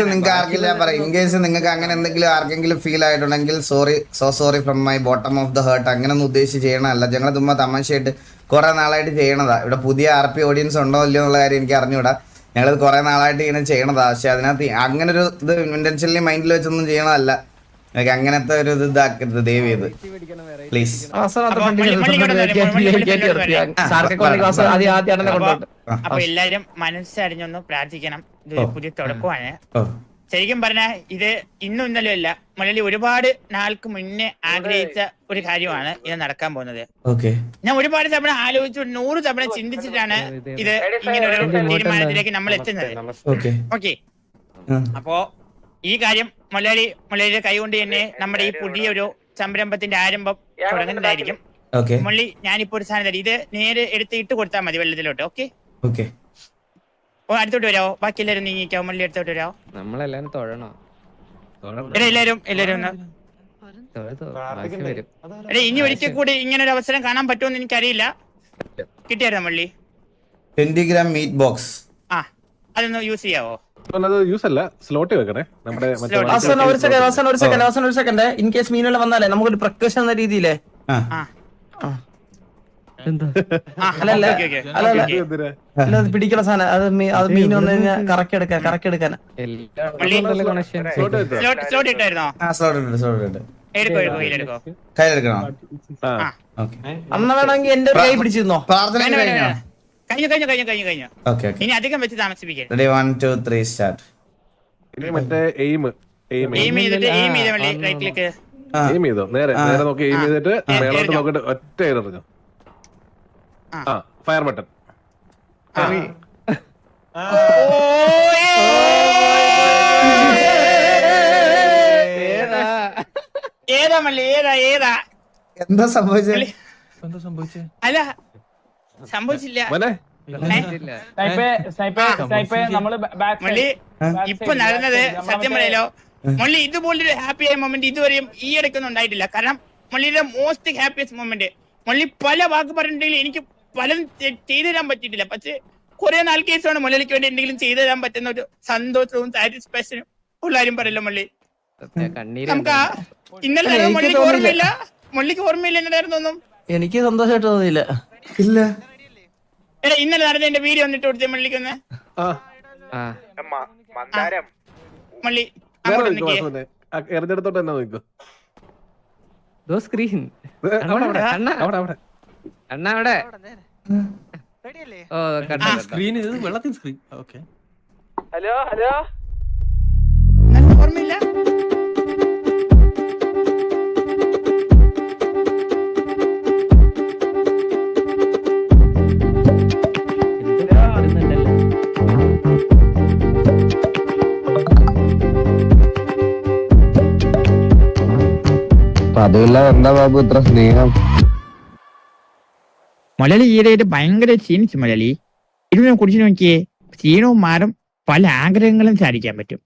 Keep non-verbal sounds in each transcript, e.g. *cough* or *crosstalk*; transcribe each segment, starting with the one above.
നിങ്ങൾക്ക് ആർക്കില്ല പറയാം. In case നിങ്ങൾക്ക് അങ്ങനെ എന്തെങ്കിലും ആർക്കെങ്കിലും ഫീൽ ആയിട്ടുണ്ടെങ്കിൽ sorry so sorry from my bottom of the heart അങ്ങനെ ഒന്നും ഉദ്ദേശിച്ച് ചെയ്യണമല്ല ഞങ്ങൾ ചുമ്മാ തമാശയായിട്ട് കുറെ നാളായിട്ട് ചെയ്യണതാ. ഇവിടെ പുതിയ ആർ പി ഓഡിയൻസ് ഉണ്ടോ ഇല്ലയോ എന്നുള്ള കാര്യം എനിക്ക് അറിഞ്ഞൂടാ. ഞങ്ങൾ കുറെ നാളായിട്ട് ഇങ്ങനെ ചെയ്യണതാ. പക്ഷെ അതിനകത്ത് അങ്ങനെ ഒരു ഇത് ഇന്റൻഷനലി മൈൻഡിൽ വെച്ചൊന്നും ചെയ്യണതല്ല. അങ്ങനത്തെ ഒരു ഇത് ഇതാക്കരുത് ദയവ് ചെയ്ത്. പ്ലീസ് അപ്പൊ എല്ലാരും മനസ്സറിഞ്ഞൊന്ന് പ്രാർത്ഥിക്കണം. ഇത്. പുതിയ തുടക്കമാണ്. ശരിക്കും പറഞ്ഞ ഇത് ഇന്നും ഇന്നലെ അല്ല മലയാളി ഒരുപാട് നാൾക്ക് മുന്നേ ആഗ്രഹിച്ച ഒരു കാര്യമാണ് ഇത് നടക്കാൻ പോകുന്നത്. ഓക്കെ. ഞാൻ ഒരുപാട് തവണ ആലോചിച്ചു നൂറ് തവണ ചിന്തിച്ചിട്ടാണ് ഇത് ഇങ്ങനെ ഒരു തീരുമാനത്തിലേക്ക് നമ്മൾ എത്തുന്നത്. ഓക്കെ. ഓക്കെ. അപ്പോ ഈ കാര്യം മലയാളി മലയാളിയുടെ കൈകൊണ്ട് തന്നെ നമ്മുടെ ഈ പുതിയ ഒരു സംരംഭത്തിന്റെ ആരംഭം തുടങ്ങുന്നതായിരിക്കും. ഓക്കെ. മുള്ളി ഞാനിപ്പോ ഒരു സാധനം തരാം. ഇത് നേരെ എടുത്ത് ഇട്ട് കൊടുത്താൽ മതി വെള്ളത്തിലോട്ട്. ഓക്കെ? ഓക്കെ. ഓ അടുത്തോട്ട് വരാവോ? ബാക്കി എല്ലാരും നീങ്ങിക്കാവോ മുള്ളി അടുത്തോട്ട് വരാവോ? നമ്മളെല്ലാരും തൊഴണോ? എല്ലാരും എല്ലാരും ഒന്ന്. ഇനി ഒരിക്കൽ കൂടി ഇങ്ങനെ ഒരു അവസരം കാണാൻ പറ്റുമെന്ന് എനിക്കറിയില്ല. കിട്ടിയായിരുന്നു മുള്ളി? ട്വന്റി ഗ്രാം മീറ്റ് ബോക്സ് ആ അതൊന്ന് യൂസ് ചെയ്യാവോ? യൂസ് അല്ല സ്ലോട്ട് വെക്കണേ. നമ്മുടെ ഒരു സെക്കൻഡ് അവസാനം ഒരു സെക്കൻഡ് അവസാനം ഒരു സെക്കൻഡ് ഇൻ കേസ് മീനുകൾ വന്നാലേ നമുക്കൊരു പ്രക്കോഷൻ എന്ന രീതിയിലേ. പിടിക്കുന്ന സാധനം. അത് മീൻ വന്നു കഴിഞ്ഞാൽ കറക്കി എടുക്കാൻ കറക്കി എടുക്കാൻ കയ്യിലെടുക്കണോ? അന്ന് വേണമെങ്കിൽ എന്റെ കൈ പിടിച്ചിരുന്നോ? പ്രാർത്ഥന കഴിഞ്ഞോ. കഴിഞ്ഞു കഴിഞ്ഞു കഴിഞ്ഞു കഴിഞ്ഞു. Okay okay. ഇനി അധികം വെച്ച് താമസിപ്പിക്കരുത്. Ready one two three start ഇനി മറ്റേ എയിം എയിം എയിം ചെയ്തിട്ട് എയിം ചെയ്ത മള്ളി റൈറ്റ് ക്ലിക്ക് എയിം ചെയ്തോ? നേരെ. നേരെ നോക്കി എയിം. ചെയ്തിട്ട്. മേളോട്ട്. നോക്കിട്ട് ഒറ്റ എറിഞ്ഞു? ആ. ഫയർ ബട്ടൺ *laughs* ഏതാ മള്ളി? ഏതാ ഏതാ? എന്താ സംഭവിച്ചത് മള്ളി. അല്ല സംഭവിച്ചില്ല. ഇപ്പൊ നടന്നത് സത്യം പറയലോ മള്ളി ഇതുപോലൊരു ഹാപ്പി ആയ മൊമെന്റ് ഇതുവരെയും ഈ ഇടയ്ക്കൊന്നും ഉണ്ടായിട്ടില്ല. കാരണം മുള്ളിയുടെ മോസ്റ്റ് ഹാപ്പിയസ്റ്റ് മൊമെന്റ് മള്ളി പല വാക്ക് പറഞ്ഞിട്ടുണ്ടെങ്കിൽ എനിക്ക് പലതും ചെയ്തുതരാൻ ചെയ്തു തരാൻ പറ്റിയിട്ടില്ല. പക്ഷെ കുറെ നാൾ കേസാണ് മുള്ളിക്ക് വേണ്ടി എന്തെങ്കിലും ചെയ്തു തരാൻ പറ്റുന്ന ഒരു സന്തോഷവും സാറ്റിസ്ഫാക്ഷനും ഉള്ളാരും പറയല്ലോ മള്ളി കണ്ണീര് നമുക്ക് ഇന്നലെ മള്ളിക്ക് ഓർമ്മയില്ല? മുള്ളിക്ക് ഓർമ്മയില്ല എന്നതായിരുന്നു ഒന്നും എനിക്ക് സന്തോഷമായിട്ട് തോന്നിയില്ല. ഇല്ല. എടാ ഇന്നലെ നടന്ന എന്റെ വീഡിയോ വന്നിട്ട് കൊടുത്തേ മള്ളിക്കൊന്ന്. ആ. ഹലോ മള്ളി അങ്ങോട്ട് എറിഞ്ഞെടുത്തോട്ട് തന്നെ നോക്കൂ. ദോ സ്ക്രീൻ അവിടെ അവിടെ അണ്ണ അവിടെ അവിടെ അണ്ണ ഓ സ്ക്രീൻ വെള്ളത്തിൽ സ്ക്രീൻ ഓക്കെ നല്ല ഓർമ്മയില്ല? പതിവില്ലാതെ എന്താ ബാബു ഇത്ര സ്നേഹം? മലയാളി ഈയിടെയായിട്ട് ഭയങ്കര ക്ഷീണിച്ചു മലയാളി. ഇരുവിനെ കുടിച്ചു നോക്കിയേ ക്ഷീണവും മാറും പല ആഗ്രഹങ്ങളും സാധിക്കാൻ പറ്റും.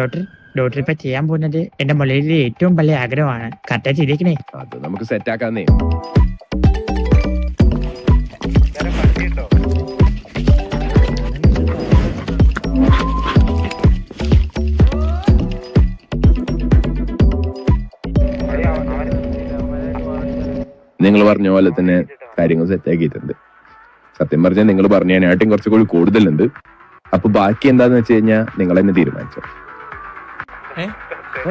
ഡോക്ടർ ഡോക്ടർ ഇപ്പൊ ചെയ്യാൻ പോകുന്നത് എന്റെ മലയാളിയിലെ ഏറ്റവും വലിയ ആഗ്രഹമാണ്. കറക്റ്റ് ചെയ്തേക്കണേ. അത് നമുക്ക് സെറ്റ് ആക്കാന്നേ. നിങ്ങൾ പറഞ്ഞ പോലെ തന്നെ കാര്യങ്ങൾ സെറ്റാക്കിയിട്ടുണ്ട് സത്യം പറഞ്ഞാൽ നിങ്ങൾ പറഞ്ഞതിനായിട്ടും കുറച്ചുകൂടി കൂടുതലുണ്ട്. അപ്പൊ ബാക്കി എന്താന്ന് വെച്ച് കഴിഞ്ഞാൽ നിങ്ങൾ തന്നെ തീരുമാനിച്ചോ.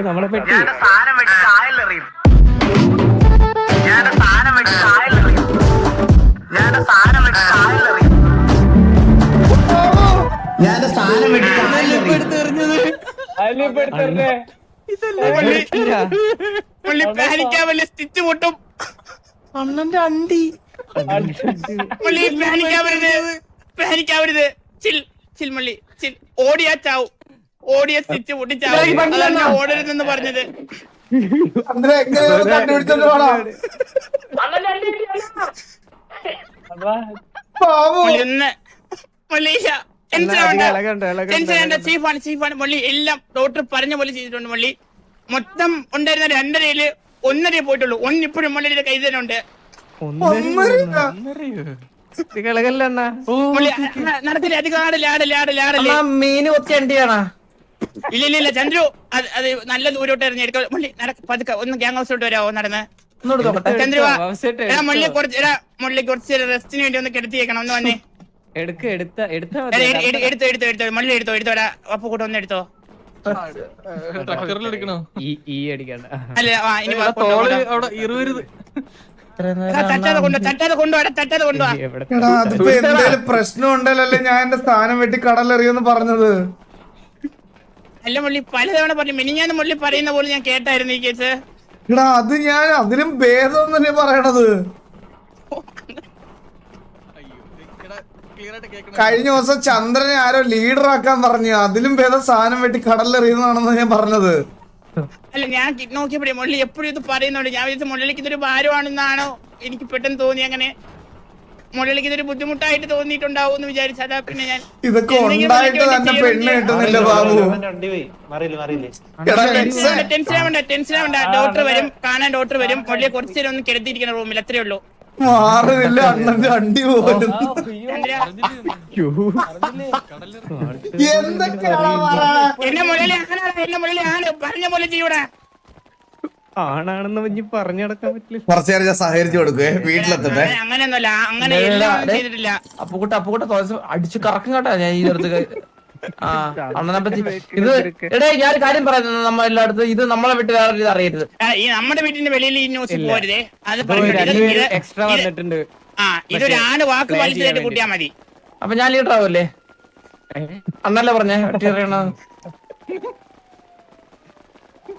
നമ്മളെ പറ്റി. ഞാൻ സാധനം പാനിക്കാൻ വലിയ സ്റ്റിച്ച് പൊട്ടും. അണ്ണന്റെ അണ്ടി. പാനിക്കാവരുത് പാനിക്കാവരുത് ചിൽ ചിൽ മള്ളി ചിൽ. ഓടിയാ ചാവും. ചിൽ മുള്ളി ആവണ്ട. ഇളകണ്ട ടെൻഷൻ ഓടരുതെന്ന് പറഞ്ഞത് മള്ളി എല്ലാം ഡോക്ടർ പറഞ്ഞ പോലെ ചെയ്തിട്ടുണ്ട് മള്ളി മൊത്തം ഉണ്ടായിരുന്ന രണ്ടരയിൽ ഒന്നരയെ പോയിട്ടുള്ളൂ. ഒന്നിപ്പോഴും മുള്ളിയുടെ കൈ തന്നെ ഉണ്ട്. നടത്തില്ല അണ്ണ? മുള്ളി നടക്കില്ല അധികം ആടല്ലേ ആടല്ലേ ആടല്ലേ ആടല്ലേ അണ്ണാ മീന് കൊത്തി അണ്ടിയാണാ ഇല്ല ഇല്ല ഇല്ല ചന്ദ്രു അത് അത് നല്ല ദൂരോട്ട് എറിഞ്ഞെടുക്കും മുള്ളി നടക്ക പതുക്കെ ഒന്ന് ഗ്യാങ് ഹൗസിലോട്ട് വരാവോ നടന്ന്? ചന്ദ്രു വാ. അവസരട്ടെ എടാ മുള്ളി കുറച്ച് എടാ മുള്ളി കുറച്ച് റെസ്റ്റിന് വേണ്ടി ഒന്ന് കിടത്തിയേക്കണം ഒന്ന് വന്നേ. എടുക്ക എടുത്ത എടുത്ത എടാ, എട്- എട്- എടുത്തോ എടുത്തോ എടുത്തോ മുള്ളി എടുത്തോ എടുത്തോടാ അപ്പൊ കൂടെ ഒന്ന് എടുത്തോ. ട്രക്കറിൽ എടുക്കണോ? ഈ ഈ അടിക്കണ്ട. അല്ല ആ ഇനി വാ, തോൾ കൊണ്ടുവാ. അവിടെ ഇരുവരുത്. എടാ, തട്ടാതെ കൊണ്ടുവാ തട്ടാതെ കൊണ്ടുവാ തട്ടാതെ കൊണ്ടുവാ. എവിടെ എടാ അതിപ്പോ എന്തേലും പ്രശ്നം ഉണ്ടല്ലേ ഞാൻ എന്റെ സ്ഥാനം വെട്ടി കടലെറിയെന്ന് പറഞ്ഞത്. അല്ല മുള്ളി പലതവണ പറഞ്ഞു. മിനിഞ്ഞാന്ന് മുള്ളി പറയുന്ന പോലെ ഞാൻ കേട്ടായിരുന്നു ഈ കേസ്. എടാ അത് ഞാൻ അതിലും ഭേദം തന്നെ പറയണത് ക്ലിയർ ആയിട്ട് കേൾക്കണം കഴിഞ്ഞ ദിവസം ചന്ദ്രനെ ആരോ ലീഡർ ആക്കാൻ പറഞ്ഞു. അതിലും ഭേദം സാധനം വെട്ടി കടലെറിയുന്നതാണെന്ന് ഞാൻ പറഞ്ഞത്. അല്ല ഞാൻ നോക്കിയപ്പോഴേ മുള്ളി എപ്പോഴും ഇത് പറയുന്നുണ്ട്. ഞാൻ വിചാരിച്ചു മുള്ളിലേക്ക് ഇതൊരു ഭാരമാണെന്നാണോ എനിക്ക് പെട്ടെന്ന് തോന്നി അങ്ങനെ. മുള്ളിലേക്ക് ഇതൊരു ബുദ്ധിമുട്ടായിട്ട് തോന്നിയിട്ടുണ്ടാവും എന്ന് വിചാരിച്ചു അതാ പിന്നെ ഞാൻ ഇതൊക്കെ ഉണ്ടായിട്ട് തന്നെ പെണ്ണ്. കിട്ടുന്നില്ല ബാബു. ടെൻഷൻ ആവണ്ട, ടെൻഷൻ ആവണ്ട ഡോക്ടർ വരും കാണാൻ ഡോക്ടർ വരും. മുള്ളിയെ കുറച്ചു നേരം ഒന്ന് കിടത്തിയിരിക്കുന്ന റൂമിൽ അത്രേ ഉള്ളൂ. മാറുന്നില്ല അണ്ണന്റെ അണ്ടി പോലും. എന്തൊക്കെയാണോ എന്നെ മുരളി ആണാ എന്നെ മുരളി ആണ് പറഞ്ഞ പോലെ ചെയ്യൂടാ. ആണാണെന്ന് പറഞ്ഞ് പറഞ്ഞു നടക്കാൻ പറ്റില്ല. കുറച്ചു നേരം ഞാൻ സഹകരിച്ചു കൊടുക്കുവേ വീട്ടിലെത്തട്ടെ. അങ്ങനെ- അങ്ങനെയൊന്നുമല്ല അങ്ങനെ എല്ലാം ഒന്നും ചെയ്തിട്ടില്ല. അപ്പുകുട്ട അപ്പുകുട്ട തോൽസ് അടിച്ചു കറക്കും കേട്ടാ ഞാൻ ഈ അടുത്ത് ആ അണ്ണനെ പറ്റി ഇത് എടേ ഞാൻ ഒരു കാര്യം പറയുന്നത് നമ്മ എല്ലായിടത്തും ഇത് നമ്മളെ വിട്ട് വേറെ ഇത് അറിയരുത്. ആ, ഈ നമ്മുടെ വീട്ടിന്റെ വെളിയിൽ ഈ ന്യൂസ് ഇല്ല. പോരുതേ. അത് ഇത് ഇത് എക്സ്ട്രാ ഇത് വന്നിട്ടുണ്ട്. ആ ഇതൊരു ആണ് വാക്ക് plan വലിച്ചതായിട്ട് കൂട്ടിയാ മതി അപ്പൊ ഞാൻ ലീഡർ ആവല്ലേ? അന്നല്ലേ പറഞ്ഞേ വെട്ടി എറിയണ കുറച്ചു നേരം നിനക്ക് ഏ, ഓടി, ഓടി, കളിക്കാൻ അകത്ത് അകത്തോട്ടോ. ഇനി ഞാൻ മുള്ളി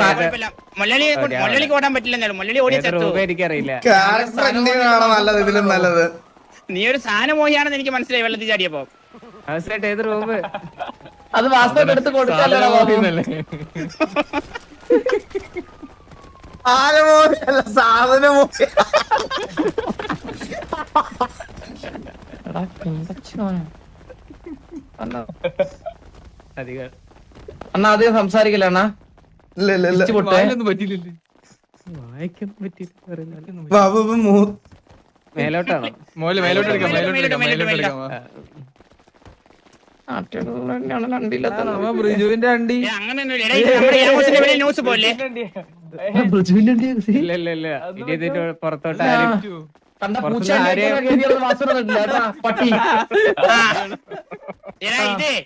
സാ- നേരം നിനക്ക് ഓടാൻ പറ്റില്ലെന്നാലും ക്യാരക്ടർ എന്തിനാണ് നല്ലത്? ഇതിലും നല്ലത്. നീ ഒരു സാധനം പോയാണെന്ന് എനിക്ക് മനസ്സിലായി. വെള്ളത്തിൽ ചാടിയപ്പോ. അവസരട്ടെ ഏത് റൂം അത് വാസ്തവം എടുത്ത് കൊടുക്കാല്ലോ സാധനമോ അധികം അണ്ണാ അധികം സംസാരിക്കില്ല അണ്ണാ? മേലോട്ടാണോ? മോലെ മേലോട്ട് എടുക്കാം മേലോട്ട് എടുക്കാം മേലോട്ട് മേലോട്ട് എടുക്കാം വാ. ബ്രിജുവിന്റെ അണ്ടി. പുറത്തോട്ട് പട്ടി.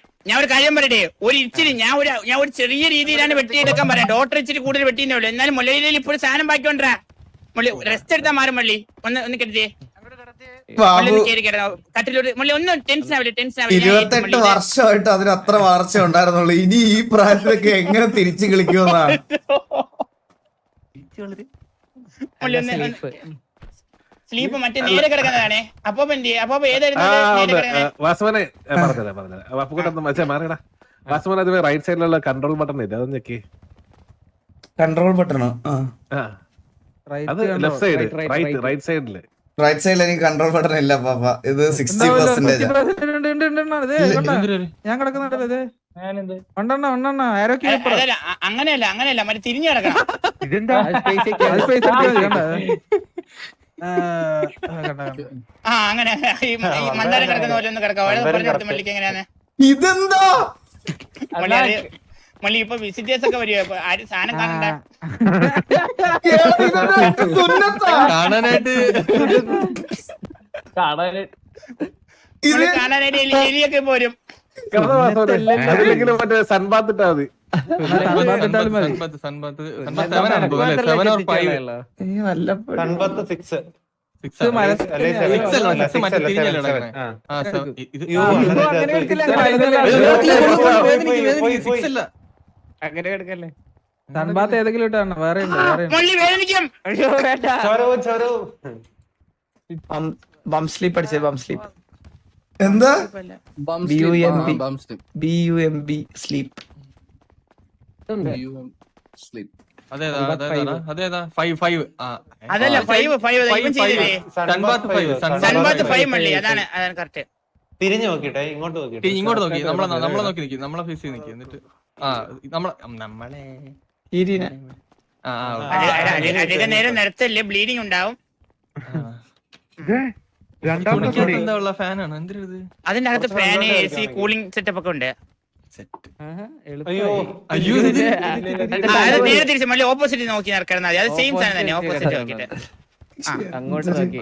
*laughs* ഞാൻ ഒരു കാര്യം പറയട്ടെ? ഒരു ഇച്ചിരി ഞാൻ ഒരു ഞാൻ ഒരു ചെറിയ രീതിയിലാണ് വെട്ടിയെടുക്കാൻ പറയാം. ഡോക്ടർ ഇച്ചിരി കൂടുതൽ വെട്ടിയെന്നേ ഉള്ളൂ. എന്നാലും മുല്ലയിൽ ഇപ്പോഴും സാധനം ബാക്കിക്കൊണ്ടാ മുള്ളി റെസ്റ്റ് എടുത്താൽ മാറും മള്ളി. ഒന്ന് ഒന്ന് കരുതിയേ ഇരുപത്തെട്ട് വർഷമായിട്ട് അതിന് അത്ര വളർച്ച ഉണ്ടായിരുന്നുള്ളൂ. ഇനി ഈ പ്രായത്തിലൊക്കെ എങ്ങനെ തിരിച്ചു കളിക്കുമെന്നാണ്. *laughs* മുള്ളി ഒന്ന് സ്ലീപ്പ് മറ്റേ നേരെ കിടക്കുന്നതാണേ. അപ്പൊ അപ്പൊ ഏതായിരുന്നു വാസുമനെ പറഞ്ഞുതരാം പറഞ്ഞുതരാം. അപ്പുകൂട്ടം മച്ചേ മാറിയടാ. വാസുമൻ അത് റൈറ്റ് സൈഡിലുള്ള കൺട്രോൾ ബട്ടൺ ഇല്ല? അതൊന്ന് ഞെക്കി. കൺട്രോൾ ബട്ടണോ അത് ലെഫ്റ്റ് സൈഡ് റൈറ്റ്. റൈറ്റ് സൈഡിൽ റൈറ്റ് സൈഡിൽ എനിക്ക് കൺട്രോൾ ബട്ടൺ ഇല്ല പാപ്പ. ഇത് സിക്സ്റ്റി പെർസെന്റേജ് ഞാൻ കിടക്കുന്നുണ്ട് അങ്ങനെയല്ല അങ്ങനെയല്ല. മറ്റേ തിരിഞ്ഞു കിടക്കണം. *laughs* ആ അങ്ങനെ ഈ ഈ മന്ദാരം കിടക്കുന്ന പോലെ ഒന്ന് കിടക്കാം. അവിടെ പറഞ്ഞു കൊടുത്തു മള്ളിക്ക് എങ്ങനെയാണ്? ഇതെന്താ? മള്ളി അത് മള്ളി ഇപ്പൊ വിസിറ്റേഴ്സ് ഒക്കെ വരുവോ ഇപ്പൊ ആരും സാധനം കാണണ്ട. എടാ, ഇതെന്താ? തുന്നത്താ? കാണാനായിട്ട്. ഇത് മള്ളി കാണാനായിട്ട് എലി എലിയൊക്കെ പോരും. മറ്റേ സൺബാത്ത് ഇട്ടാ മതി. അങ്ങനെ കിടക്കല്ലേ സൺബാത്ത് ഏതെങ്കിലും ഇട്ടാണ്? വേറെ ബം സ്ലീപ്പ് അടിച്ചേ ബം സ്ലീപ്പ്. എന്താ? B U M B B U M B sleep ആ അതല്ല five five sunbath five sunbath five മള്ളി അതാണ് അതാണ് കറക്റ്റ് തിരിഞ്ഞു നോക്കിട്ടെ ഇങ്ങോട്ട് നോക്കിട്ടെ ഇങ്ങോട്ട് നോക്കി നമ്മളെ നമ്മളെ നോക്കി നിൽക്കി നമ്മളെ ഫേസ് ചെയ്ത് നിൽക്കി എന്നിട്ട്. ആ നമ്മളെ നമ്മളെ. നേരം നിരത്തല്ലേ ബ്ലീഡിങ് ഉണ്ടാവും? അതിന്റെ അകത്ത് fan A C cooling setup ഒക്കെ ഉണ്ട്. സെറ്റ്. അയ്യോ അയ്യോ ഇത് നേരെ തിരിച്ച് മള്ളി ഓപ്പോസിറ്റ് നോക്കി നടക്കാൻ അത് സെയിം സാധനം തന്നെ ഓപ്പോസിറ്റ് നോക്കിട്ട് അങ്ങോട്ട് നോക്കി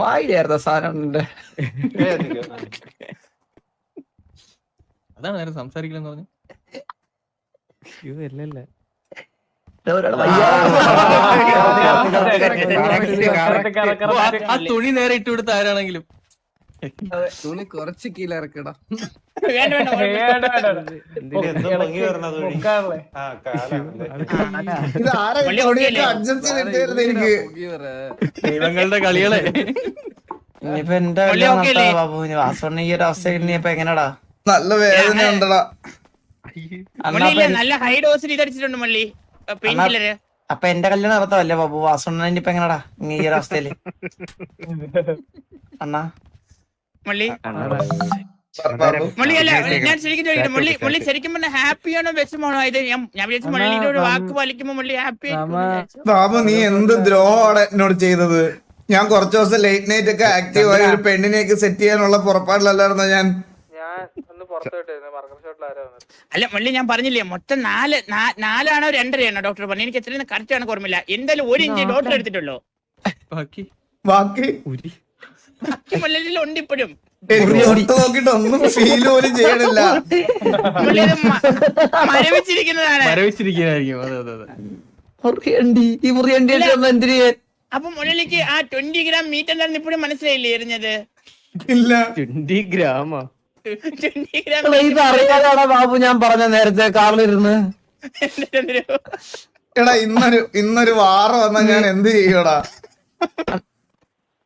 വായിലായിരുന്ന സാധനം ഉണ്ട് അതാണ് നേരെ സംസാരിക്കില്ലെന്ന് പറഞ്ഞു. അയ്യോ അല്ലല്ല ആ- തുണി നേരെ ഇട്ട് കൊടുത്ത ആരാണെങ്കിലും. തുണി കുറച്ച് എനിക്ക്? ദൈവങ്ങളുടെ കളികളെ. ഇനിയിപ്പോ എന്റെ? ബാബു. ഇനി വാസവണ്ണ ഈ ഒരു അവസ്ഥ ഇനിയിപ്പോ എങ്ങനെടാ? നല്ല വേദന ഉണ്ടടാ. നല്ല ഹൈ ഡോസിൽ ഇതടിച്ചിട്ടുണ്ട് മള്ളി. അപ്പൊ എന്റെ കല്യാണം നടത്താവല്ലേ ബാബു? വാസുണ്ണൻ ഇപ്പൊ എങ്ങനെടാ? ഇനി ഈ ഒരു അവസ്ഥയിൽ. അണ്ണാ. മള്ളി. മള്ളി അല്ല ഞാൻ ശരിക്കും ചോദിക്കട്ടെ മള്ളി മള്ളി ശരിക്കും പറഞ്ഞ ഹാപ്പിയാണോ വിഷമാണോ ഇത് ഞാൻ ഞാൻ വിചാരിച്ചു മള്ളിയുടെ ഒരു വാക്ക് പാലിക്കുമ്പോ മള്ളി ഹാപ്പി ബാബു നീ എന്ത് ദ്രോഹമാണ് എന്നോട് ചെയ്തത്? ഞാൻ കുറച്ചു ദിവസം ലേറ്റ് നൈറ്റ് ഒക്കെ ആക്റ്റീവ് ആയി ഒരു പെണ്ണിനെയൊക്കെ സെറ്റ് ചെയ്യാനുള്ള പുറപ്പാടിലല്ലായിരുന്നോ ഞാൻ? അല്ല മള്ളി ഞാൻ പറഞ്ഞില്ലേ മൊത്തം നാല് നാലാണോ രണ്ടരയാണോ ഡോക്ടർ പറഞ്ഞു എനിക്ക് എത്രയും കറക്റ്റ് ആണ് ഓർമ്മയില്ല. എന്തായാലും ഒരു ഇഞ്ച് ഡോക്ടർ എടുത്തിട്ടുള്ളൂ. ബാക്കി? ബാക്കി? ബാക്കി മള്ളിയിൽ ഉണ്ട് ഇപ്പോഴും. നോക്കിട്ട് ഒന്നും ഫീൽ പോലും ചെയ്യണില്ല. അത് മ- മരവിച്ചിരിക്കുന്നതാണ്. മരവിച്ചിരിക്കുന്നതായിരിക്കും. അതെ അതെ അതെ. മുറിയണ്ടി ഈ മുറിയണ്ടി എന്തിന്? അപ്പൊ മുള്ളിക്ക് ആ ട്വന്റി ഗ്രാം മീറ്റ് എന്താണെന്ന് ഇപ്പോഴും മനസ്സിലായില്ലേ എറിഞ്ഞത്? ഇല്ല. ട്വന്റി ഗ്രാമാ ഇത് അറിയാതാടാ ബാബു ഞാൻ പറഞ്ഞ നേരത്തെ കാറിലിരുന്ന്? എടാ ഇന്നൊരു ഇന്നൊരു വാറ വന്നാ ഞാൻ എന്ത് ചെയ്യടാ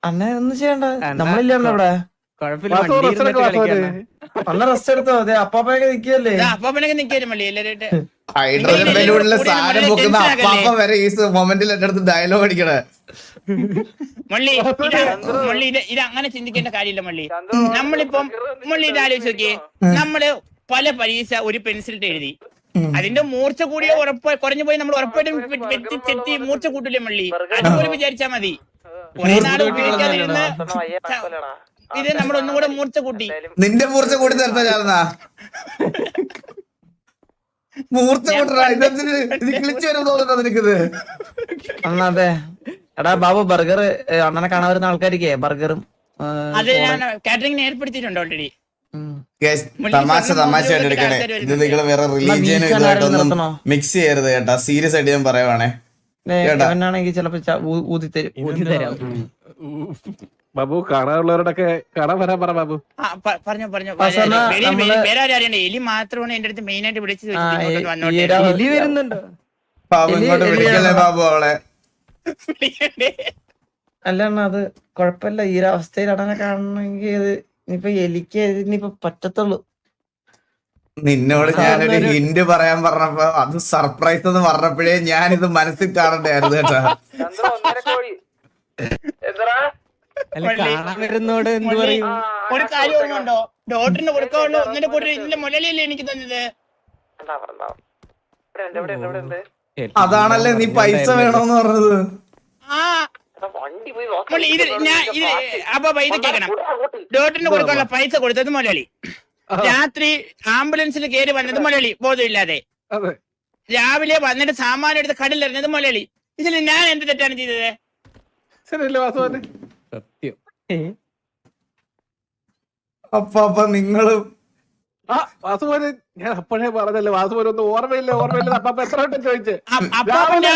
അണ്ണ ഒന്നും ചെയ്യണ്ട. നമ്മളില്ല ഇവിടെ നല്ല റെസ്റ്റ് എടുത്തോ? അതെ അപ്പാപ്പനൊക്കെ നിക്കല്ലേ അപ്പാപ്പനൊക്കെ നിക്കാരും മള്ളി എല്ലാവരും ഹൈഡ്രോജൻ ബലൂണിലെ സാധനം പൊക്കുന്ന അപ്പാപ്പ വരെ ഈ മൊമെന്റിൽ എന്റെ അടുത്ത് ഡയലോഗ് അടിക്കണേ മള്ളി *laughs* ഇത് മള്ളി ഇത് ഇത് അങ്ങനെ ചിന്തിക്കേണ്ട കാര്യമില്ല മള്ളി. നമ്മളിപ്പം മള്ളി ഇത് ആലോചിച്ച് നോക്കിയേ. നമ്മൾ പല പരീക്ഷ ഒരു പെൻസിലിട്ട് എഴുതി. അതിന്റെ മൂർച്ച കൂടിയ ഉറപ്പ് കുറഞ്ഞു പോയി നമ്മൾ ഉറപ്പായിട്ടും മൂർച്ച കൂട്ടില്ലേ മള്ളി? അതുപോലെ വിചാരിച്ചാ മതി. ഉപയോഗിക്കാതിരുന്ന് ഇത് നമ്മൾ ഒന്നും കൂടെ മൂർച്ച കൂട്ടി. നിന്റെ മൂർച്ച കൂടി ചാർന്നാ? *laughs* മൂർച്ച നിനക്കിത്? അതെ. എടാ ബാബു ബർഗർ അണ്ണനെ കാണാൻ വരുന്ന ആൾക്കാരിക്കേ ബർഗറും അത് ഞാൻ കാറ്ററിംഗിന് ഏർപ്പെടുത്തിയിട്ടുണ്ട് ഓൾറെഡി തമാശ തമാശ എടുക്കണേ. ഇത് നിങ്ങൾ വേറെ റിലീജിയനും ഇതായിട്ടൊന്നും മിക്സ് ചെയ്യരുത് കേട്ടാ. സീരിയസ് ആയിട്ട് ഞാൻ പറയുവാണേ. കേട്ടാ. അവനാണെങ്കിൽ ചിലപ്പോ ഊതി തരും ഊതിത്തരും. ഊതിത്തരാം. ബാബു കാണാനുള്ളവരോടൊക്കെ കാണാൻ വരാൻ പറ ബാബു. പറഞ്ഞോ പറഞ്ഞോ. വേറെ ആരും അറിയണ്ട. എലി മാത്രമാണ് എന്റെ അടുത്ത് മെയിൻ ആയിട്ട് വിളിച്ചു എലി വരുന്നുണ്ടോ. ബാബു അവളെ? അല്ല അത് കൊഴപ്പല്ല ഈ ഒരു അവസ്ഥയിൽ അണ്ണനെ കാണണമെങ്കിൽ അത് ഇനിയിപ്പൊ എലിക്ക് ഇനിയിപ്പൊ പറ്റത്തുള്ളൂ. നിന്നോട് ഞാനൊരു ഹിന്റ് പറയാൻ പറഞ്ഞപ്പോ അത് സർപ്രൈസ് എന്ന് പറഞ്ഞപ്പോഴേ ഞാനിത് മനസ്സിൽ കാണണ്ടായിരുന്നു കേട്ടാ. ഒരു കാര്യം ഓർമ്മയുണ്ടോ? ഡോക്ടറിന് കൊടുക്കാവുള്ളൂ എന്നിട്ട് കൂടെ ഇതിന്റെ മുലലിയല്ലേ എനിക്ക് തന്നത്? അതാണല്ലേ നീ പൈസ വേണോന്ന് പറഞ്ഞത്? ആ. ഇത് ഞാൻ ഇത് അപ്പൊ ഇത് കേൾക്കണം ഡോക്ടറിന് കൊടുക്കാനുള്ള പൈസ കൊടുത്തത് മുലളി രാത്രി ആംബുലൻസിൽ കയറി വന്നത് മുലളി ബോധമില്ലാതെ. രാവിലെ വന്നിട്ട് സാമാനം എടുത്ത് കടലിലെറിഞ്ഞത് മുലളി ഇതിൽ ഞാൻ എന്ത് തെറ്റാണ് ചെയ്തത്? ശരിയല്ലേ വാസുവിന് സത്യം. അപ്പൊ അപ്പൊ നിങ്ങളും ആ ഞാൻ അപ്പോഴേ പറഞ്ഞല്ലേ ഒന്നും ഓർമ്മയില്ല ഓർമ്മയില്ല. അപ്പൊ എത്ര വട്ടം ചോദിച്ചേ? ഓർമ്മയില്ലേ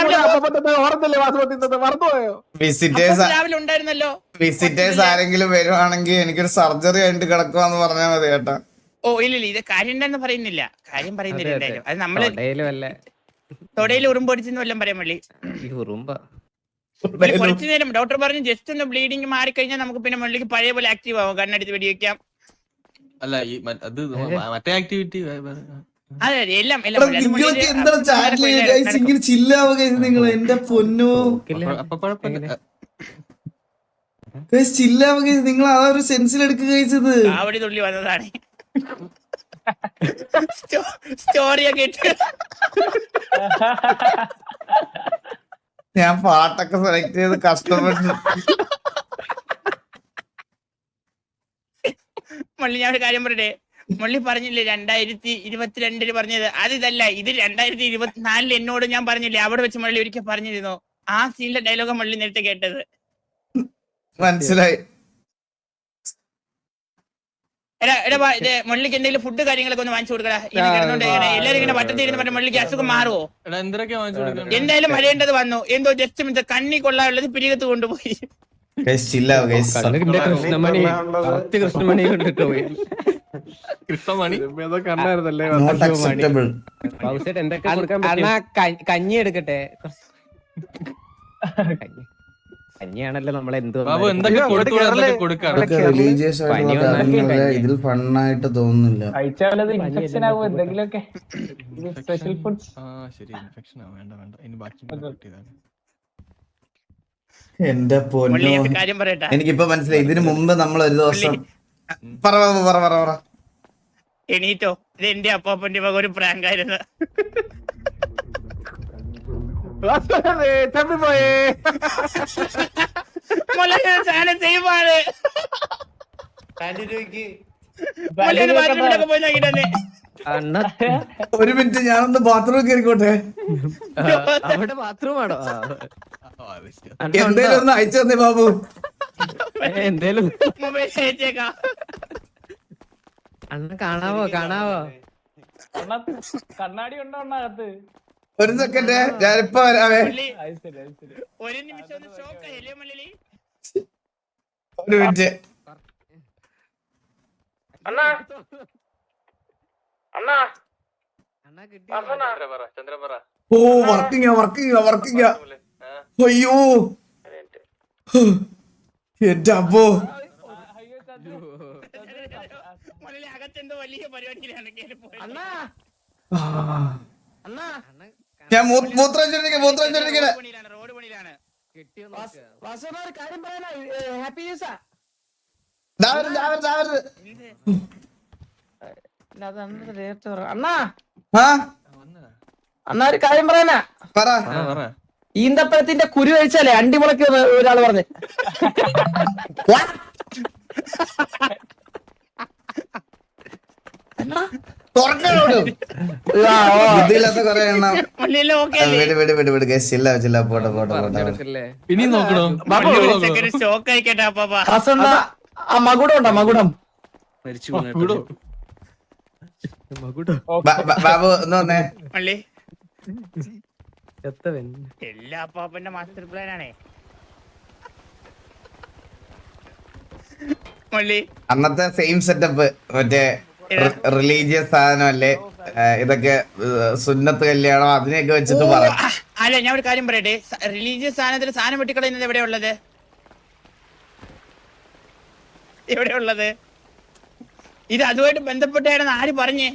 മറന്നുപോയോ വിസിറ്റേഴ്സ് രാവിലെ ഉണ്ടായിരുന്നല്ലോ. വിസിറ്റേഴ്സ് ആരെങ്കിലും വരുവാണെങ്കിൽ എനിക്കൊരു സർജറി ആയിട്ട് കിടക്കുവാന്ന് പറഞ്ഞാൽ മതി കേട്ടാ. ഓ ഇല്ല ഇല്ല ഇത് കാര്യം ഉണ്ടെന്ന് പറയുന്നില്ല. കാര്യം പറയുന്നില്ല. എന്തായാലും. അത് നമ്മൾ തൊടയിൽ ഉറുമ്പൊടിച്ചെന്ന് വല്ലതും പറയാൻ വേണ്ടി. ഈ ഉറുമ്പ. കുറച്ചു നേരം ഡോക്ടർ പറഞ്ഞു ജസ്റ്റ് ഒന്ന് ബ്ലീഡിങ് മാറിക്കഴിഞ്ഞാൽ നമുക്ക് പിന്നെ മുള്ളിക്ക് പഴയ പോലെ ആക്റ്റീവ് ആവും. കണ്ണടിച്ച് വെടിവെക്കാം. അല്ല ഈ അത് മറ്റേ ആക്ടിവിറ്റി അതെ അതെ എല്ലാം എല്ലാം എന്താണ് ചില്ലാവുക നിങ്ങൾ എന്റെ പൊന്നു. അപ്പൊ കുഴപ്പമില്ല ചില്ലാവുക നിങ്ങൾ ആ ഒരു സെൻസിൽ എടുക്കുക കഴിച്ചത് കാവടി തുള്ളി വന്നതാണ്. സ്റ്റോറിയൊക്കെ ഇട്ട്. *laughs* ഞാൻ പാട്ടൊക്കെ സെലക്ട് ചെയ്ത് കസ്റ്റമേഴ്സ് മുള്ളി ഞാൻ ഒരു കാര്യം പറയട്ടെ? മുള്ളി പറഞ്ഞില്ലേ രണ്ടായിരത്തി ഇരുപത്തിരണ്ടിൽ പറഞ്ഞത്? അത് ഇതല്ല ഇത് രണ്ടായിരത്തി ഇരുപത്തിനാലിൽ എന്നോട് ഞാൻ പറഞ്ഞില്ലേ അവിടെ വെച്ച് മുള്ളി ഒരിക്കൽ പറഞ്ഞിരുന്നു. ആ സീനിലെ ഡയലോഗ് മുള്ളി നേരത്തെ കേട്ടത്. മനസ്സിലായി. മുള്ളിക്ക് എന്തെങ്കിലും ഫുഡ് കാര്യങ്ങളൊക്കെ ഒന്ന് വാങ്ങിച്ചു കൊടുക്കടാ. ഇത് കിടന്നോണ്ട് ഇങ്ങനെ എല്ലാരും ഇങ്ങനെ വട്ടത്തിരുന്ന് പറഞ്ഞ മുള്ളിക്ക് അസുഖം മാറുമോ എന്തായാലും വരേണ്ടത് വന്നു. എന്തോ ജസ്റ്റ് മിനിറ്റ് കണ്ണി കൊള്ളാനുള്ളത് പിരികത്ത് കൊണ്ടുപോയി. കൃഷ്ണമണി കൃഷ്ണമണി കൊണ്ടിട്ട് പോയി. എന്തൊക്കെ കൊടുക്കാൻ പറ്റും കഞ്ഞി എടുക്കട്ടെ. *laughs* *laughs* കഞ്ഞി. റിലീജിയസ് പനി ആയിട്ടുള്ള കാര്യങ്ങൾ ഇതിൽ ഫണ്ണായിട്ട് തോന്നുന്നില്ല. ഇൻഫെക്ഷൻ ആവും എന്തെങ്കിലുമൊക്കെ. സ്പെഷ്യൽ ഫുഡ്സ് ആ ശരി. ഇൻഫെക്ഷൻ വേണ്ട വേണ്ട. ഇനി ബാക്കി എന്റെ പൊന്നു. എനിക്കിപ്പോ മനസ്സിലായി. ഇതിനു മുമ്പ് നമ്മൾ ഒരു ദിവസം പറ പറ, പറ എണീറ്റോ? ഇത് എന്റെ അപ്പാപ്പന്റെ വക ഒരു പ്രാങ്ക് ആയിരുന്നു തമ്മിപ്പോയേ മുള്ളി സാധനം സേഫ് ആണ് കാന്റീനിലേക്ക് മുള്ളി ഒന്ന് ബാത്റൂമിലൊക്കെ പോയി നോക്കിട്ടെ അണ്ണ ഒരു മിനിറ്റ് ഞാനൊന്ന് ബാത്റൂമിൽ കയറിക്കോട്ടെ അവിടെ ബാത്റൂം എന്തേലും ഒന്ന് അയച്ചു തന്നെ ബാബു എന്തേലും മൊബൈൽ അയച്ചേക്കാം അണ്ണ കാണാവോ കാണാവോ? കണ്ണാടി ഉണ്ടോ അകത്ത്? ഒരു സെക്കൻഡ്. ഞാനിപ്പോ വരാവേ ഒരു നിമിഷം ഒന്ന് ഷോക്ക് ആയില്ലേ മുള്ളി ഒരു മിനിറ്റ്. അണ്ണാ. അണ്ണാ. ഓ വർക്കിംഗ് വർക്കിംഗ് വർക്കിംഗ് അയ്യോ. എന്റെ അപ്പോ. അകത്തെന്തോ വലിയ പരിപാടിയിലാണ് അണ്ണാ. അണ്ണാ ഞാൻ മൂത്രം ചുരുക്കി മൂത്രം ചൊല്ലിക്കേ റോഡ് പണിയിലാണ് ഒരു കാര്യം പറയാനാ ഹാപ്പി യൂസാ അണ്ണാ. ആ? അണ്ണാ ഒരു കാര്യം പറയാനാ. പറ. പറ ഈന്തപ്പഴത്തിന്റെ കുരു കഴിച്ചാലേ അണ്ടി മുളക്കി ഒരാൾ പറഞ്ഞു. തുറക്കണോട് കൊറേ എണ്ണം. അല്ലേ ഇനി നോക്കണോ? മകുടം ഉണ്ടോ? മകുടം? ബാബു ഒന്ന് വന്നേ. എല്ലാ അപ്പാപ്പന്റെ മാസ്റ്റർ പ്ലാൻ ആണേ. അന്നത്തെ സെയിം സെറ്റപ്പ് മറ്റേ റിലീജിയസ് സാധനമല്ലേ? ആ, ഇതൊക്കെ സുന്നത്ത് കല്യാണം അതിനെയൊക്കെ വെച്ചിട്ട് പറ അല്ല ഞാൻ ഒരു കാര്യം പറയട്ടെ റിലീജിയസ് സാധനത്തിൽ സാധനം വെട്ടിക്കളയുന്നത് എവിടെ ഉള്ളത് എവിടെ ഉള്ളത് ഇത് അതുമായിട്ട് ബന്ധപ്പെട്ടായിരുന്നു ആര് പറഞ്ഞേ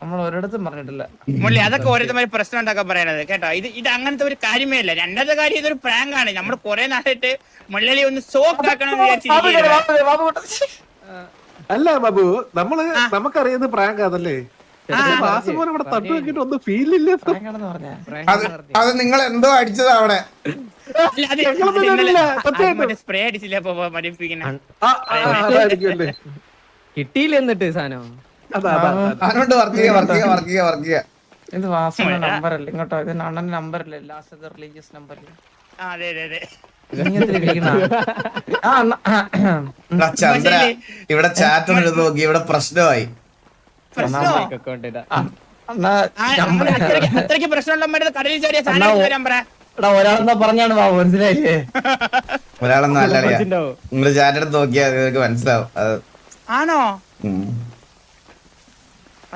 നമ്മൾ ഒരിടത്തും പറഞ്ഞിട്ടില്ല മുള്ളി അതൊക്കെ ഓരോരുത്തർ പ്രശ്നം ഉണ്ടാക്കാൻ പറയണത് കേട്ടോ ഇത് ഇത് അങ്ങനത്തെ ഒരു കാര്യമേ അല്ല രണ്ടാമത്തെ കാര്യം ഇതൊരു പ്രാങ്ക് ആണ് നമ്മൾ കുറെ നാളായിട്ട് മുള്ളലി ഒന്ന് സോപ്പ് ആക്കണം അല്ല ബാബു നമ്മൾ നമുക്കറിയുന്നത് പ്രാങ്ക് അതല്ലേ വാസുമോൻ ഇവിടെ തട്ടു വെക്കിട്ട് ഒന്നും ഫീൽ ഇല്ല. ഭയങ്കരന്ന് പറഞ്ഞേ. അത് നിങ്ങൾ എന്തോ അടിച്ചത് അവിടെ. സ്പ്രേ അടിച്ചില്ല കിട്ടിയില്ല എന്നിട്ട് സാധനം? അതാ അതാ അതാ. അതുകൊണ്ട് വർക്ക് ചെയ്യാ വർക്ക് ചെയ്യാ വർക്ക് ചെയ്യാ വർക്ക് ചെയ്യാ ഇത് വാസുവിന്റെ നമ്പർ അല്ല? ഇങ്ങോട്ടോ ഇത് അണ്ണൻ നമ്പർ അല്ലേ? ലാസ്റ്റ് റിലീജിയസ് നമ്പർ അതെ അതെ അതെ. ചന്ദ്ര ഇവിടെ ചാറ്റ് ഒന്ന് എടുത്ത് നോക്കി. ഇവിടെ പ്രശ്നമായി. അത്രയ്ക്ക് പ്രശ്നമുള്ള കടലിൽ ചാടിയ സാധനം വരാൻ പറ. എടാ ഒരാളെന്നാ പറഞ്ഞാണ് ബാബു മനസ്സിലായില്ലേ? ഒരാളൊന്നും അല്ലറിയാ ഉണ്ടാവും നിങ്ങൾ ചാറ്റ് എടുത്ത് നോക്കിയാൽ നിങ്ങൾക്ക് മനസ്സിലാവും. ആണോ.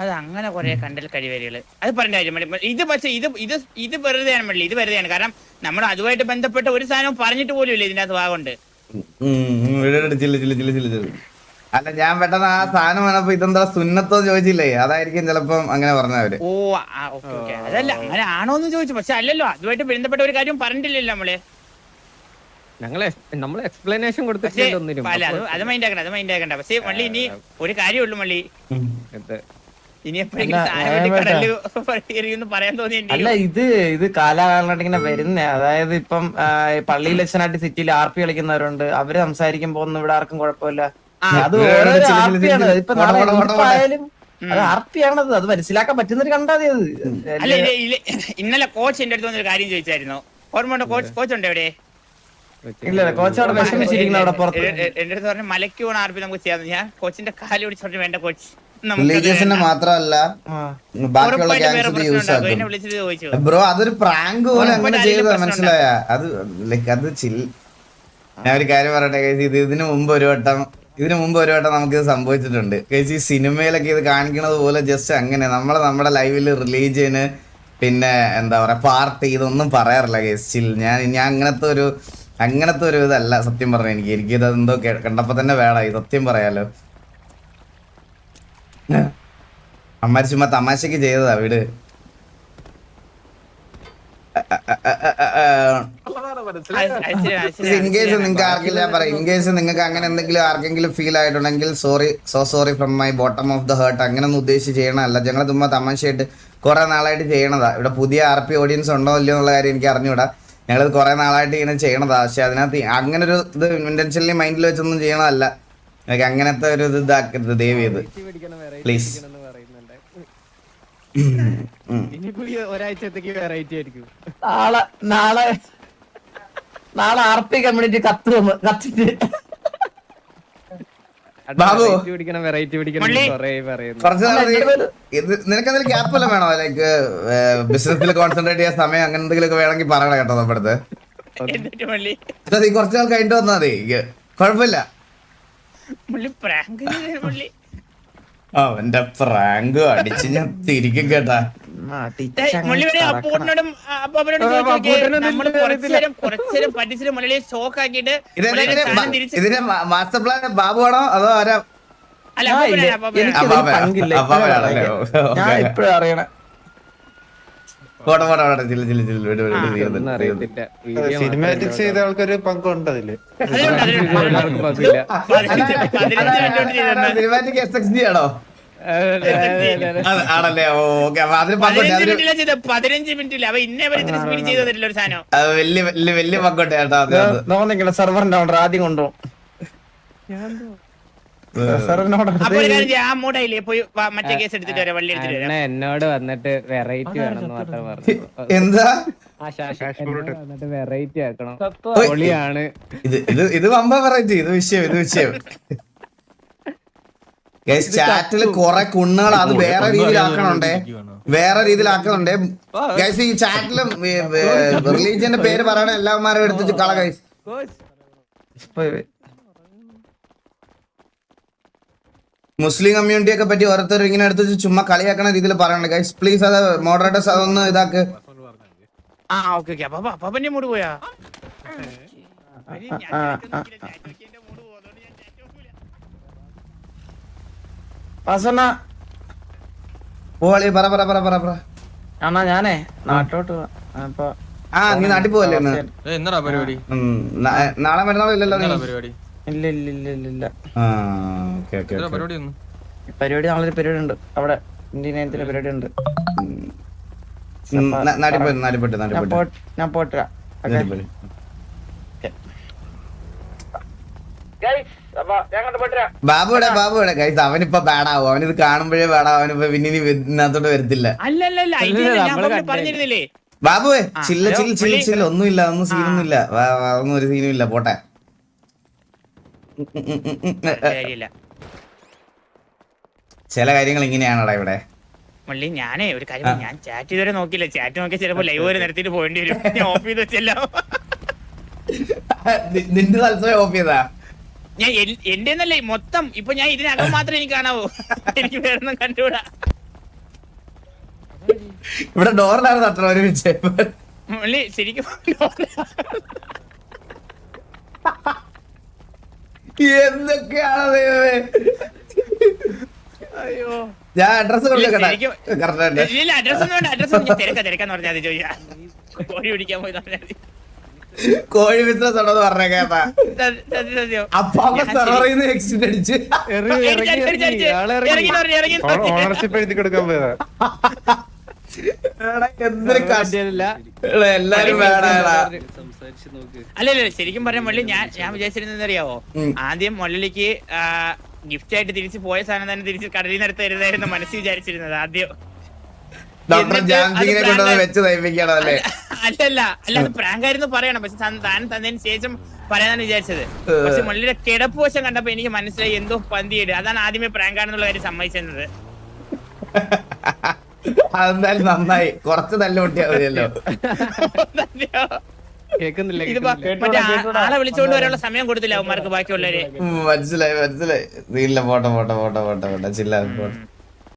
അത് അങ്ങനെ കുറെ കണ്ടൽ കഴിവരികൾ അത് പറഞ്ഞ കാര്യം മതി. ഇത് പക്ഷേ ഇത് ഇത് ഇത് വെറുതെയാണ് മള്ളി. ഇത് വെറുതെയാണ്. കാരണം നമ്മൾ അതുമായിട്ട് ബന്ധപ്പെട്ട ഒരു സാധനം പറഞ്ഞിട്ട് പോലും ഇല്ല ഇതിനകത്ത് ഭാഗമുണ്ട്. അല്ല ഞാൻ പെട്ടെന്ന് ആ സാധനം വന്നപ്പോ ഇതെന്താ സുന്നത്തോ ചോദിച്ചില്ലേ? അതായിരിക്കും ചിലപ്പോ അങ്ങനെ പറഞ്ഞവര്. ഓ ആ ഓക്കെ ഓക്കെ. അതല്ല അങ്ങനെ ആണോ എന്ന് ചോദിച്ചു. പക്ഷെ അല്ലല്ലോ അതുമായിട്ട് ബന്ധപ്പെട്ട ഒരു കാര്യം പറഞ്ഞിട്ടില്ലല്ലോ നമ്മൾ. ഞങ്ങളെ നമ്മൾ എക്സ്പ്ലനേഷൻ പക്ഷേ കൊടുത്തിട്ടില്ല അത് അത് മൈൻഡ് ആക്കണ്ട അത് മൈൻഡ് ആക്കണ്ട. പക്ഷേ മള്ളി ഇനി ഒരു കാര്യമുള്ളൂ മള്ളി. ഇനി എപ്പോഴെങ്കിലും അല്ല, സാധനം എടുത്ത് കടലിൽ എറിയുമെന്ന് പറയാൻ തോന്നി അല്ല ഇത് ഇത് കാലാകാലമായിട്ട് ഇങ്ങനെ വരുന്നേ. അതായത് ഇപ്പം പള്ളിയിൽ അച്ഛനായിട്ട് സിറ്റിയിൽ ആർ പി കളിക്കുന്നവരുണ്ട്. അവർ സംസാരിക്കുമ്പോ ഒന്നും ഇവിടെ ആർക്കും കുഴപ്പമില്ല. അത് ഓരോ ആർ പി ആണ് ഇപ്പൊ നാളെ. ആയാലും അത് ആർ പി ആണത്. അത് മനസ്സിലാക്കാൻ പറ്റുന്നൊരു ഒരു മതി അത്. അല്ല ഇന്നലെ കോച്ച് എന്റെ അടുത്ത് വന്നൊരു കാര്യം ചോദിച്ചായിരുന്നു. ഓർമ്മ കോച്ച്? കോച്ച് ഉണ്ട് എവിടെ എന്റെ അടുത്ത് പറഞ്ഞു മലയ്ക്ക് പോണ ആർപ്പി നമുക്ക് ഞാൻ കോച്ചിന്റെ കാൽ വേണ്ട കോച്ച്. റിലീജിയസിന് മാത്രമല്ല ആ. ബാക്കിയുള്ള ഗ്യാങ്സ് യൂസ് ആക്കും. ബ്രോ അതൊരു പ്രാങ്ക് പോലെ അങ്ങനെ ചെയ്തതാ മനസ്സിലായ. അത് ലൈക്ക് അത് ചിൽ ഞാൻ ഒരു കാര്യം പറയട്ടെ guys, ഇത് ഇതിനു മുമ്പ് ഒരു വട്ടം ഇതിനു മുമ്പ് ഒരു വട്ടം നമുക്ക് ഇത് സംഭവിച്ചിട്ടുണ്ട്. കേസി ഈ സിനിമയിലൊക്കെ ഇത് കാണിക്കണത് പോലെ ജസ്റ്റ് അങ്ങനെ. നമ്മളെ നമ്മുടെ ലൈവിൽ റിലീജിയന് പിന്നെ എന്താ പറയാ പാർട്ടി ഇതൊന്നും പറയാറില്ല കേസ് ചിൽ ഞാൻ ഞാൻ അങ്ങനത്തെ ഒരു അങ്ങനത്തെ ഒരു ഇതല്ല സത്യം പറഞ്ഞ എനിക്ക്. എനിക്ക് ഇത് എന്തോ കണ്ടപ്പോ തന്നെ വേണം ഈ സത്യം പറയാലോ. അമ്മാര് ചുമ്മാ തമാശക്ക് ചെയ്തതാ വീട്. ഇൻകേസ് നിങ്ങൾക്ക് ആർക്കെങ്കിലും ഞാൻ പറയാം. ഇൻകേസ് നിങ്ങൾക്ക് അങ്ങനെ എന്തെങ്കിലും ആർക്കെങ്കിലും ഫീൽ ആയിട്ടുണ്ടെങ്കിൽ sorry so sorry from my bottom of the heart അങ്ങനെ ഒന്നും ഉദ്ദേശിച്ച് ചെയ്യണമല്ല ഞങ്ങൾ ചുമ്മാ തമാശയായിട്ട് കുറെ നാളായിട്ട് ചെയ്യണതാ. ഇവിടെ പുതിയ ആർ പി ഓഡിയൻസ് ഉണ്ടോ ഇല്ലയോ എന്നുള്ള കാര്യം എനിക്ക് അറിഞ്ഞൂടാ. ഞങ്ങൾ കുറേ നാളായിട്ട് ഇങ്ങനെ ചെയ്യണതാ. പക്ഷെ അതിനകത്ത് അങ്ങനെ ഒരു ഇത് ഇന്റൻഷനലി മൈൻഡിൽ വെച്ചൊന്നും ചെയ്യണതല്ല. എനിക്ക് അങ്ങനത്തെ ഒരു ഇത് ഇതാക്കരുത് ദയവ് ചെയ്ത് പ്ലീസ് ഒരാഴ്ചത്തേക്ക് വെറൈറ്റി ആയിരിക്കും. നാളെ നാളെ നാളെ ആർ പി കമ്മ്യൂണിറ്റി കത്ത് കത്തിട്ട് ബാബു. പിടിക്കണം വെറൈറ്റി പിടിക്കണം കുറച്ച് എന്തെങ്കിലും ഗ്യാപ്പ് വല്ലതും വേണോ? ലൈക്ക് ബിസിനസ്സിൽ കോൺസെൻട്രേറ്റ് ചെയ്യാൻ സമയം അങ്ങനെ എന്തെങ്കിലുമൊക്കെ വേണമെങ്കിൽ പറയണം കേട്ടോ നമ്മുടെ അടുത്ത് കുറച്ച് നാൾ കഴിഞ്ഞിട്ട് വന്നാ മതി. കുഴപ്പമില്ല. മള്ളി പ്രാങ്ക് മള്ളി. അവന്റെ പ്രാങ്ക് അടിച്ച് ഞാൻ തിരിക്കും കേട്ടാ. അപ്പൂട്ടനോടും ആ, അപ്പാപ്പനോടും ആ, ചോദിച്ചു നോക്കിയേ. അപ്പൂട്ടനൊന്നും നമ്മൾ ഇല്ല, കുറച്ച് നേരം കുറച്ച് നേരം പറ്റിച്ചിട്ട് മുള്ളിയെ ഷോക്ക് ആക്കിയിട്ട് ഇതിന്റെ മാസ്റ്റർ പ്ലാൻ ബാബു ആണോ അതോ ആരാ? ഞാൻ. ഇപ്പഴും അറിയണേ. ചെയ്ത ആൾക്കൊരു പങ്കുണ്ട് അതിൽ. സിനിമാറ്റിക് എസ് എക്സ് ഡി ആണോ ആണല്ലേ? ഓക്കെ. പതിനഞ്ച് മിനിറ്റില്ല. അവ ഇന്നേ വരെ ഇത്ര സ്പീഡ് ചെയ്തു തരില്ല ഒരു സാധനം? വലിയ വലിയ വലിയ സെർവറിന്റെ ഓർഡർ ആദ്യം കൊണ്ടുപോകും വരാം. എന്നോട് വന്നിട്ട് വെറൈറ്റി വേണം മാത്രം പറഞ്ഞു. എന്താ? വെറൈറ്റി ആക്കണം. പൊളിയാണ് ഇത് ഇത് ഇത് വമ്പ വെറൈറ്റി ഇത് വിഷയം ഇത് വിഷയം. ചാറ്റിൽ കുറെ കുണ്ണുകൾ അത് വേറെ രീതിയിലാക്കണുണ്ടേ. വേറെ രീതിയിലാക്കുന്നുണ്ടേ ഗൈസ് ഈ ചാറ്റിലും റിലീജിയന്റെ *laughs* പേര് പറയണ എല്ലാവന്മാരും എടുത്ത് കള ഗൈസ് മുസ്ലിം കമ്മ്യൂണിറ്റി ഒക്കെ പറ്റി ഓരോരുത്തർ ഇങ്ങനെ എടുത്ത് ചുമ്മാ കളിയാക്കണ രീതിയിൽ പറയണേ ഗൈസ് പ്ലീസ് അത് മോഡറേറ്റേഴ്സ് അതൊന്ന് ഇതാക്ക്. ആ ഓക്കെ ഓക്കെ അപ്പൊ അപ്പൊ പിന്നെ മൂട് പോയാ അയ്യ, ഞാൻ chat നോക്കിയില്ല, chat നോക്കി എന്റെ mood പോകും. അതുകൊണ്ട് ഞാൻ chat നോക്കൂല. വാസണ്ണ. പറ പറ പറ പറ പറ. അണ്ണാ ഞാനേ? നാട്ടോട്ട് പോവാ. അപ്പൊ ആ നീ നാട്ടിൽ പോവല്ലേ എന്നാ പരിപാടി. നാളെ മറ്റന്നാളും ഇല്ലല്ലോ പരിപാടി. ഇല്ല ഇല്ല ഇല്ല ഇല്ല ഇല്ല. ആ ഓക്കെ ഓക്കെ പരിപാടി നാളെ ഒരു പരിപാടി ഉണ്ട് അവിടെ ഇന്ത്യൻ നയനത്തിന്റെ പരിപാടി ഉണ്ട് ഞാൻ പോട്ട് ബാബുടെ ബാബുടെ ഗൈസ് അവനിപ്പോ ബാഡാവും അവനിത് കാണുമ്പോഴേ ബാഡാവും അവനിപ്പോ പിന്നെ ഇനി ഇതിനകത്തോട്ട് വരത്തില്ല. അല്ല അല്ല അല്ല ഇത്. പറഞ്ഞിരുന്നില്ലേ? ബാബുവേ ചില്ല ചില്ല ചില്ല ഒന്നും ഇല്ല ഒന്നുമില്ല ഒന്നും സീനൊന്നുമില്ല ഒന്നും ഒരു സീനും ഇല്ല. പോട്ടെ. ചില കാര്യങ്ങൾ ഇങ്ങനെയാണടാ ഇവിടെ? മള്ളി ഞാനേ ഒരു കാര്യം ഞാൻ ചാറ്റ് ഇതുവരെ നോക്കിയില്ല. ചാറ്റ് നോക്കി ചിലപ്പോ ലൈവ് വരെ നിർത്തിയിട്ട് പോകേണ്ടി വരും. ഞാൻ ഓഫ് ചെയ്ത് വെച്ചല്ലോ. നിന്റെ തത്സമയം ഓഫ് ചെയ്താ? ഞാൻ എന്റെ എന്നല്ലേ മൊത്തം. ഇപ്പൊ ഞാൻ ഇതിനകം മാത്രം എനിക്ക് കാണാവോ. എനിക്ക് വേറൊന്നും കണ്ടുകൂടാ. ഇവിടെ ഡോറിലാണ് അത്ര ഒരുമിച്ച് ശരിക്കും എന്തൊക്കെയാണ് അയ്യോ. ഞാൻ അഡ്രസ് അഡ്രസ് അഡ്രസ് തിരക്കാന്ന് പറഞ്ഞാൽ ചോദിക്കാം കോഴി പിടിക്കാൻ പോയി പറഞ്ഞാൽ കോഴി ബിസിനസ് ഉണ്ടെന്ന് പറഞ്ഞ സത്യം, സത്യം, സത്യം. അപ്പൊ അവൻ സെർവറിൽ നിന്ന് എക്സിറ്റ് അടിച്ച്. എന്ന് എന്ന്. ഓണർഷിപ്പ് എഴുതി കൊടുക്കാൻ പോയതാ. എടാ, എന്തൊരു കഷ്ടം. പറ്റിയതല്ല. എടാ, എല്ലാരും നോക്ക് അല്ല അല്ല ശരിക്കും പറഞ്ഞ മുള്ളി ഞാൻ ഞാൻ വിചാരിച്ചിരുന്നത് അറിയാവോ ആദ്യം മുള്ളിലേക്ക് ഗിഫ്റ്റ് ആയിട്ട് തിരിച്ചു പോയ സാധനം തന്നെ തിരിച്ച് കടലിൽ നിന്ന് എടുത്ത് തരുന്നതായിരുന്നു മനസ്സിൽ വിചാരിച്ചിരുന്നത്. ആദ്യം ഡോക്ടർ എന്നിട്ട് ജാൻസിങ്ങിനെ കൊണ്ടുവന്ന് വെച്ച് തയ്പ്പിക്കണം അല്ലേ? അല്ലല്ല അല്ല അത് പ്രാങ്ക് ആയിരുന്നു പറയണം. പക്ഷെ താൻ തന്നതിന് ശേഷം പറയാനാണ് വിചാരിച്ചത്. പക്ഷെ മുള്ളിയുടെ കിടപ്പ് വശം കണ്ടപ്പോ എനിക്ക് മനസ്സിലായി എന്തോ പന്തിയിട്. അതാണ് ആദ്യമേ പ്രാങ്കാണെന്നുള്ള കാര്യം സമ്മതിച്ചത്. *laughs* അതെന്തായാലും നന്നായി. കുറച്ച് മതിയല്ലോ. കേക്കുന്നില്ല. മറ്റേ ആ- ആളെ വിളിച്ചുകൊണ്ട് വരാനുള്ള സമയം കൊടുത്തില്ല അവന്മാർക്ക് ബാക്കിയുള്ളവര്. ഉം, മനസ്സിലായി മനസ്സിലായി. നീല പോട്ടെ പോട്ടെ പോട്ടെ പോട്ടെ പോട്ടെ. ചില്ല പോട്ടെ.